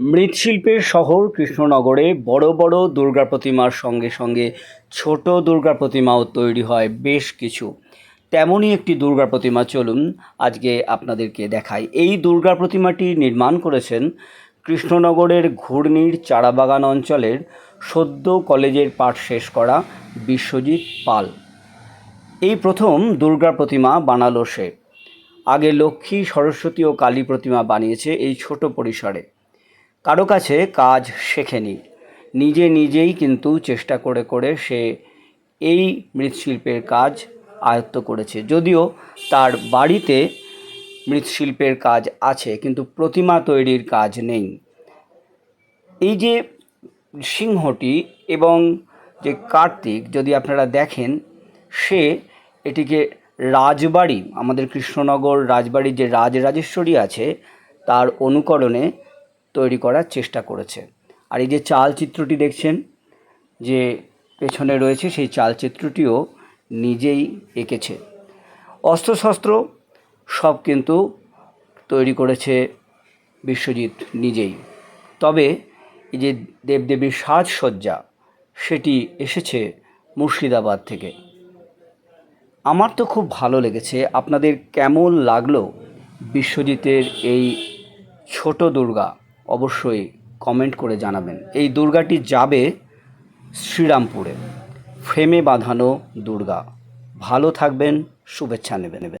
মৃৎশিল্পের শহর কৃষ্ণনগরে বড় বড় দুর্গা প্রতিমার সঙ্গে সঙ্গে ছোট দুর্গা প্রতিমাও তৈরি হয় বেশ কিছু। তেমনই একটি দুর্গা প্রতিমা চলুন আজকে আপনাদেরকে দেখাই। এই দুর্গা প্রতিমাটি নির্মাণ করেছেন কৃষ্ণনগরের ঘূর্ণির চারাবাগান অঞ্চলের সদ্য কলেজের পাঠ শেষ করা বিশ্বজিৎ পাল। এই প্রথম দুর্গা প্রতিমা বানালো সে। আগে লক্ষ্মী, সরস্বতী ও কালী প্রতিমা বানিয়েছে এই ছোট পরিসরে। কারও কাছে কাজ শেখেনি। নিজে নিজেই কিন্তু চেষ্টা করে করে সে এই মৃৎশিল্পের কাজ আয়ত্ত করেছে। যদিও তার বাড়িতে মৃৎশিল্পের কাজ আছে, কিন্তু প্রতিমা তৈরির কাজ নেই। এই যে সিংহটি এবং যে কার্তিক, যদি আপনারা দেখেন, সে এটিকে রাজবাড়ি, আমাদের কৃষ্ণনগর রাজবাড়ির যে রাজরাজেশ্বরী আছে, তার অনুকরণে তৈরি করার চেষ্টা করেছে। আর এই যে চালচিত্রটি দেখছেন, যে পেছনে রয়েছে সেই চালচিত্রটিও নিজেই এঁকেছে। অস্ত্রশস্ত্র সব কিন্তু তৈরি করেছে বিশ্বজিৎ নিজেই। তবে এই যে দেবদেবীর সাজসজ্জা, সেটি এসেছে মুর্শিদাবাদ থেকে। আমার তো খুব ভালো লেগেছে, আপনাদের কেমন লাগল বিশ্বজিতের এই ছোট দুর্গা? অবশ্যই কমেন্ট করে জানাবেন। এই দুর্গাটি যাবে শ্রীরামপুরে। ফ্রেমে বাঁধানো দুর্গা। ভালো থাকবেন, শুভেচ্ছা নেবেন।